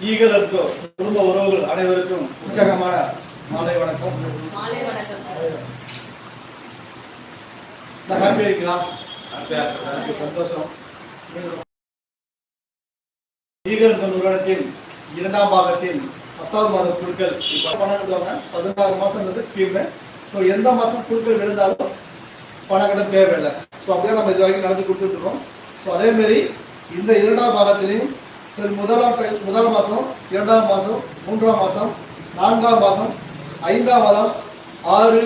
ஈகலருக்கோ குடும்ப உறவுகள் அனைவருக்கும் உற்சாகமான மாலை வணக்கம். மாலை வணக்கம் சார் நான் ஹாப்பி ஹாப்பி சந்தோஷம். ஈகல் நிறுவனத்தின் இரண்டாம் பாகத்தின் பத்தாவது மாத குழுக்கள் இப்போ பணம் கட்டுவாங்க பதினாறு மாதம்ன்றது ஸ்கீமு ஸோ எந்த மாதம் குழுக்கள் விழுந்தாலும் பணம் கட்ட தேவையில்லை. ஸோ அப்படியே நம்ம இது வரைக்கும் நடந்து கொடுத்துட்ருக்கோம் ஸோ அதேமாரி இந்த இரண்டாம் பாகத்திலையும் சரி முதலாம் டைம் முதல் மாதம் இரண்டாம் மாதம் மூன்றாம் மாதம் நான்காம் மாதம் ஐந்தாம் மாதம் ஆறு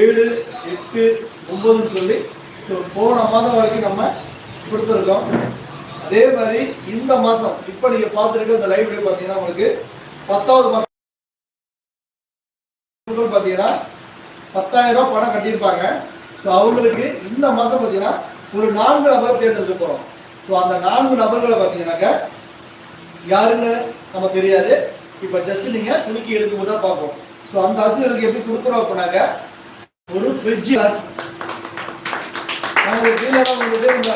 ஏழு எட்டு ஒன்பதுன்னு சொல்லி ஸோ போன மாதம் வரைக்கும் நம்ம கொடுத்துருக்கோம். அதே மாதிரி இந்த மாதம் இப்போ நீங்கள் பார்த்துருக்க இந்த லைப்ரரி பார்த்தீங்கன்னா உங்களுக்கு பத்தாவது மாதம் பார்த்தீங்கன்னா பத்தாயிரம் ரூபாய் பணம் கட்டியிருப்பாங்க. ஸோ அவங்களுக்கு இந்த மாதம் பார்த்தீங்கன்னா ஒரு நான்கு நபரை தேர்ந்தெடுக்க போகிறோம் ஸோ அந்த நான்கு நபர்களை பார்த்தீங்கன்னாக்க யாருன்னு நம்ம தெரியாது. இப்போ ஜஸ்ட் நீங்கள் குலுக்கி எடுக்கும்போது தான் பார்ப்போம். ஸோ அந்த அரசியலுக்கு எப்படி கொடுக்குறோம் அப்படின்னாக்க ஒரு ஃப்ரிட்ஜ் நாங்கள் இந்த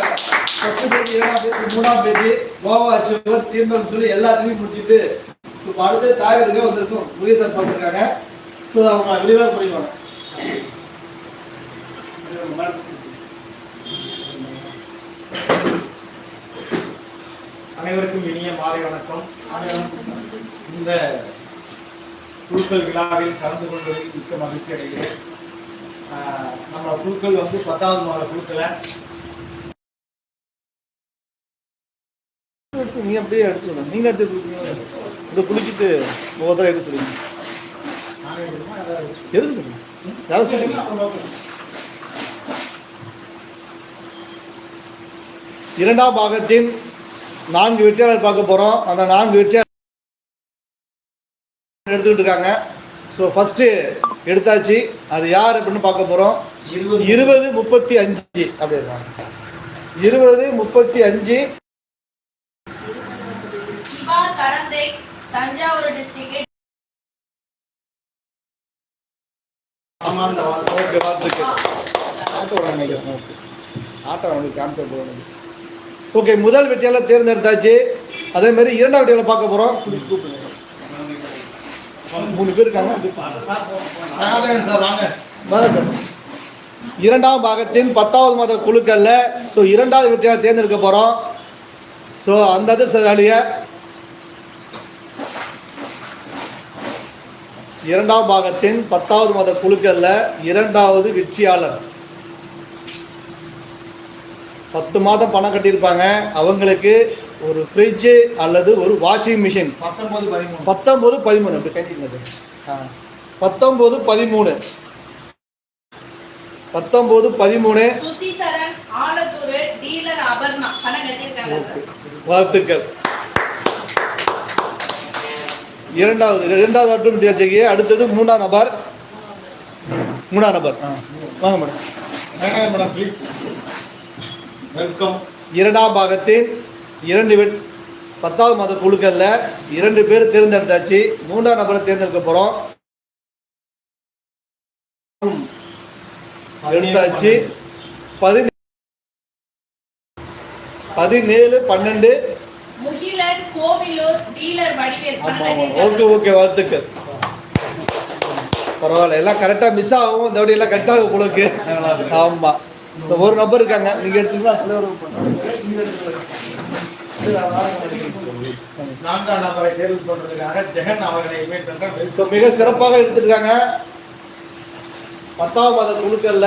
ஃபர்ஸ்ட் பேஜ் ஏழாம் பேஜ் மூணாம் பேஜ் கோவா அச்சுவர் தீர்ந்தம் சொல்லி எல்லாத்துலேயும் முடிச்சுட்டு இப்போ அடுத்து தாயத்துக்கே வந்திருக்கும் முருகேசன் பண்ணிருக்காங்க ஸோ அவங்க விரிவாக புரியுவாங்க அனைவருக்கும் இனிய மாலை வணக்கம். இந்த குழுக்கள் விழாவில் கலந்து கொள்வதில் மிக்க மகிழ்ச்சி அடைகிறேன். நம்ம குழுக்கள் வந்து பத்தாவது மாத குழுக்களை நீ அப்படியே எடுத்துடணும் நீங்க எடுத்து இதை குளிச்சுட்டு ஒவ்வொருத்தர எடுத்து சொல்லுங்க? எதுக்கு யாரும் இரண்டாம் பாகத்தின் நான்கு வெற்றியாளர் பார்க்க போறோம். அந்த நான்கு வெற்றியாளர் எடுத்துக்கிட்டு இருக்காங்க. ஸோ ஃபர்ஸ்ட் எடுத்தாச்சு. அது யார் அப்படின்னு பார்க்க போறோம். இருபது. இருபது முப்பத்தி அஞ்சு. அப்படி இருக்காங்க இருபது முப்பத்தி அஞ்சு. தஞ்சாவூர் டிஸ்ட்ரிக்ட் ஓகே முதல் வெற்றியாளர் தேர்ந்தெடுத்தாச்சு. அதே மாதிரி இரண்டாம் வெற்றியாளர் பார்க்க போறோம். மூணு பேர் இருக்காங்க. இரண்டாம் பாகத்தின் பத்தாவது மாத குழுக்கள்ல ஸோ இரண்டாவது வெற்றியாளர் தேர்ந்தெடுக்க போறோம். ஸோ அந்த அதிர்ஷ்டசாலிய இரண்டாம் பாகத்தின் பத்தாவது மாத குழுக்கள்ல இரண்டாவது வெற்றியாளர். பத்து மாதம் பணம் கட்டியிருப்பாங்க. அவங்களுக்கு ஒரு ஃப்ரிட்ஜு அல்லது ஒரு வாஷிங் மிஷின் பத்தொன்பது பதிமூணு. பத்தொன்பது பதிமூணு. அப்படி கைட்டிங்க சார்? ஆ. பத்தொன்பது பதிமூணு. பத்தொன்பது பதிமூணு. சுசிதரன் ஆலத்தூர் டீலர் அபர்ணா. பணம் கட்டியிருக்காங்க சார். வாழ்த்துக்கள். இரண்டாவது இரண்டாவது அட்டும் ஜெயிக்க அடுத்தது மூணாம் நபர். மூணாம் நபர். ஆ வாங்க மேடம். வாங்க மேடம் ப்ளீஸ் வெல்கம் இரண்டாம் பாகத்தின் இரண்டு வெட் பத்தாவது மாத குழுக்கள்ல இரண்டு பேர் தேர்ந்தெடுத்தாச்சு. மூன்றாம் நபரை தேர்ந்தெடுக்க போறோம். எடுத்தாச்சு. பதினே பதினேழு பன்னெண்டு Mugilan Kovilur dealer Vadivel. Okay okay வாழ்த்துக்கள். பரவாயில்ல எல்லாம் கரெக்டா மிஸ் ஆகும். இந்த வாட்டி எல்லாம் கட் ஆகும் உங்களுக்கு ஆமா. இந்த ஒரு நபர் இருக்காங்க. நீங்க எடுத்தீங்கன்னா நான்காம் நபரை தேர்வு பண்றதுக்காக ஜெகன் அவர்களை மிக சிறப்பாக எடுத்திருக்காங்க. பத்தாம் மாத குழுக்கள்ல.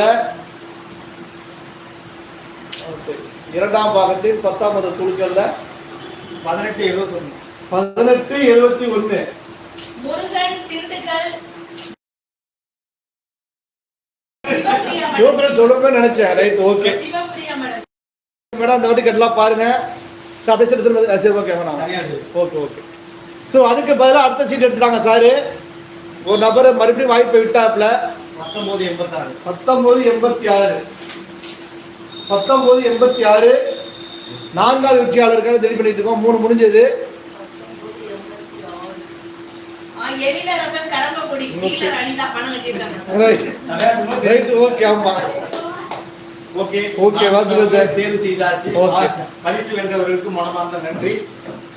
இரண்டாம் பாகத்தில் பத்தாம் மாத குழுக்கள்ல பதினெட்டு இருபத்தி ஒண்ணு பதினெட்டு எழுபத்தி ஒண்ணு முருகன் திண்டுக்கல். நினைச்சேன் ரைட் ஓகே மடம். அந்த வாட்டி கட்டலாம் பாருங்க. அப்படியே சரி ஓகே. ஓகே ஓகே ஸோ அதுக்கு பதிலாக அடுத்த சீட் எடுத்துட்டாங்க சாரு. ஒரு நபர் மறுபடியும் வாய்ப்பை விட்டாப்ல பத்தொன்பது எண்பத்தாறு. பத்தொன்பது எண்பத்தி ஆறு. பத்தொன்பது எண்பத்தி ஆறு. நான்காவது வெற்றியாளருக்கான ரெடி பண்ணிட்டு இருக்கோம். மூணு முடிஞ்சது. ஓகே ஆமா. ஓகே. ஓகே, நாம் வாழ்த்துக்கள் அவர்களை சார். தேர்வு செய்தாச்சு. பரிசு வென்றவர்களுக்கு மனமார்ந்த நன்றி.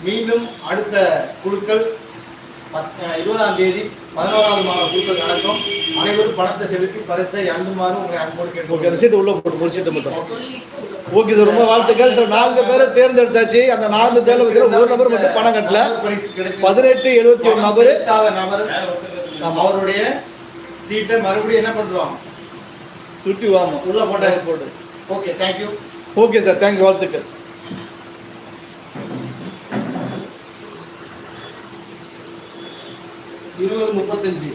மீண்டும் அடுத்த குழுக்கள் இருபதாம் தேதி பதினோராவது மாத குழுக்கள் நடக்கும். அனைவரும் பணத்தை செலுத்தி பரிசை அன்புமாறு உங்களை அன்போடு அந்த சீட்டு உள்ள போட்டு ஒரு சீட்டு மட்டும். ஓகே சார் ரொம்ப வாழ்த்துக்கள் சார். நான்கு பேரை தேர்ந்தெடுத்தாச்சு. அந்த நான்கு பேர்ல வந்து ஒரு நபர் மட்டும் பணம் கட்டல. பதினெட்டு எழுபத்தி ஒன்று நபர். அவருடைய சீட்டை மறுபடியும் என்ன பண்றோம் சுட்டி வாங்க. உள்ள போட்டாச்சு. போட்டு. Okay thank you okay sir thank you வாழ்த்துக்கள். இருபது முப்பத்தஞ்சு.